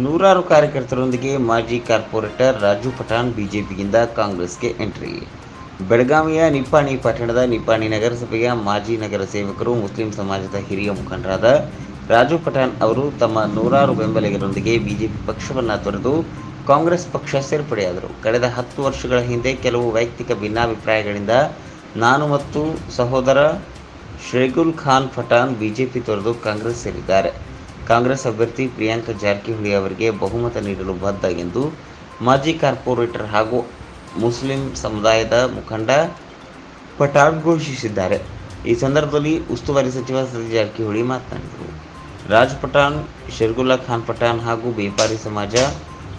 ನೂರಾರು ಕಾರ್ಯಕರ್ತರೊಂದಿಗೆ ಮಾಜಿ ಕಾರ್ಪೊರೇಟರ್ ರಾಜು ಪಠಾಣ್ ಬಿಜೆಪಿಯಿಂದ ಕಾಂಗ್ರೆಸ್ಗೆ ಎಂಟ್ರಿ. ಬೆಳಗಾವಿಯ ನಿಪ್ಪಾಣಿ ಪಟ್ಟಣದ ನಿಪ್ಪಾಣಿ ನಗರಸಭೆಯ ಮಾಜಿ ನಗರ ಸೇವಕರು ಮುಸ್ಲಿಂ ಸಮಾಜದ ಹಿರಿಯ ಮುಖಂಡರಾದ ರಾಜು ಪಠಾಣ್ ಅವರು ತಮ್ಮ ನೂರಾರು ಬೆಂಬಲಿಗರೊಂದಿಗೆ ಬಿಜೆಪಿ ಪಕ್ಷವನ್ನು ತೊರೆದು ಕಾಂಗ್ರೆಸ್ ಪಕ್ಷ ಸೇರ್ಪಡೆಯಾದರು. ಕಳೆದ ಹತ್ತು ವರ್ಷಗಳ ಹಿಂದೆ ಕೆಲವು ವೈಯಕ್ತಿಕ ಭಿನ್ನಾಭಿಪ್ರಾಯಗಳಿಂದ ನಾನು ಮತ್ತು ಸಹೋದರ ಶೇಗುಲ್ ಖಾನ್ ಪಠಾಣ್ ಬಿಜೆಪಿ ತೊರೆದು ಕಾಂಗ್ರೆಸ್ ಸೇರಿದ್ದಾರೆ. ಕಾಂಗ್ರೆಸ್ ಅಭ್ಯರ್ಥಿ ಪ್ರಿಯಾಂಕ ಜಾರಕಿಹೊಳಿ ಅವರಿಗೆ ಬಹುಮತ ನೀಡಲು ಬದ್ಧ ಎಂದು ಮಾಜಿ ಕಾರ್ಪೊರೇಟರ್ ಹಾಗೂ ಮುಸ್ಲಿಂ ಸಮುದಾಯದ ಮುಖಂಡ ಪಠಾಣ್ ಘೋಷಿಸಿದ್ದಾರೆ. ಈ ಸಂದರ್ಭದಲ್ಲಿ ಉಸ್ತುವಾರಿ ಸಚಿವ ಸತೀಶ್ ಜಾರಕಿಹೊಳಿ ಮಾತನಾಡಿದರು. ರಾಜ್ ಪಠಾಣ್, ಶರ್ಗುಲ್ಲಾ ಖಾನ್ ಪಠಾಣ್ ಹಾಗೂ ಬೇಪಾರಿ ಸಮಾಜ,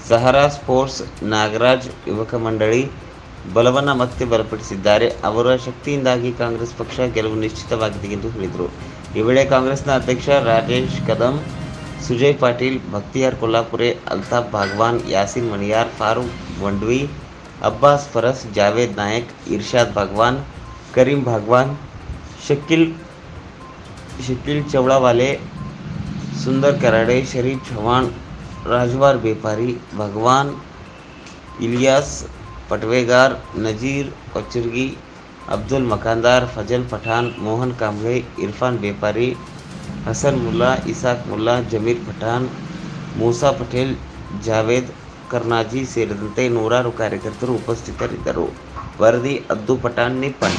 ಸಹರಾ ಸ್ಪೋರ್ಟ್ಸ್, ನಾಗರಾಜ್ ಯುವಕ ಮಂಡಳಿ ಬಲವನ್ನು ಮತ್ತೆ ಬಲಪಡಿಸಿದ್ದಾರೆ. ಅವರ ಶಕ್ತಿಯಿಂದಾಗಿ ಕಾಂಗ್ರೆಸ್ ಪಕ್ಷ ಗೆಲುವು ನಿಶ್ಚಿತವಾಗಿದೆ ಎಂದು ಹೇಳಿದರು. ಈ ವೇಳೆ ಕಾಂಗ್ರೆಸ್ನ ಅಧ್ಯಕ್ಷ ರಾಜೇಶ್ ಕದಂ ಸುಜಯ್ ಪಾಟೀಲ್ ಭಕ್ತಿಯಾರ್ ಕೊಲ್ಲಾಪುರೆ ಅಲ್ತಾಫ್ ಭಾಗ್ವಾನ್ ಯಾಸಿನ್ ಮಣಿಯಾರ್ ಫಾರೂಕ್ ವಂಡ್ವಿ ಅಬ್ಬಾಸ್ ಫರಸ್ ಜಾವೇದ್ ನಾಯಕ್ ಇರ್ಷಾದ್ ಭಾಗ್ವಾನ್ ಕರೀಂ ಭಾಗ್ವಾನ್ ಶಕೀಲ್ ಶಕೀಲ್ ಚೌಳಾವಾಲೆ ಸುಂದರ್ ಕರಾಡೆ ಶರೀಫ್ ಚೌಹಾಣ್ ರಾಜವಾರ್ ಬೇಪಾರಿ ಭಗವಾನ್ ಇಲಿಯಾಸ್ ಪಟ್ವೇಗಾರ್ ನಜೀರ್ ಕೊಚ್ಚರ್ಗಿ ಅಬ್ದುಲ್ ಮಕಾಂದಾರ್ ಫಜಲ್ ಪಠಾಣ್ ಮೋಹನ್ ಕಾಂಬ್ಳೆ ಇರ್ಫಾನ್ ಬೇಪಾರಿ ಹಸನ್ ಮುಲ್ಲಾ ಇಸಾಕ್ ಮುಲ್ಲಾ ಜಮೀರ್ ಪಠಾಣ್ ಮೂಸಾ ಪಟೇಲ್ ಜಾವೇದ್ ಕರ್ನಾಜಿ ಸೇರಿದಂತೆ ನೂರಾರು ಕಾರ್ಯಕರ್ತರು ಉಪಸ್ಥಿತರಿದ್ದರು ವರದಿ ಅದ್ದು ಪಠಾಣ್ ನಿಪ್ಪಣ್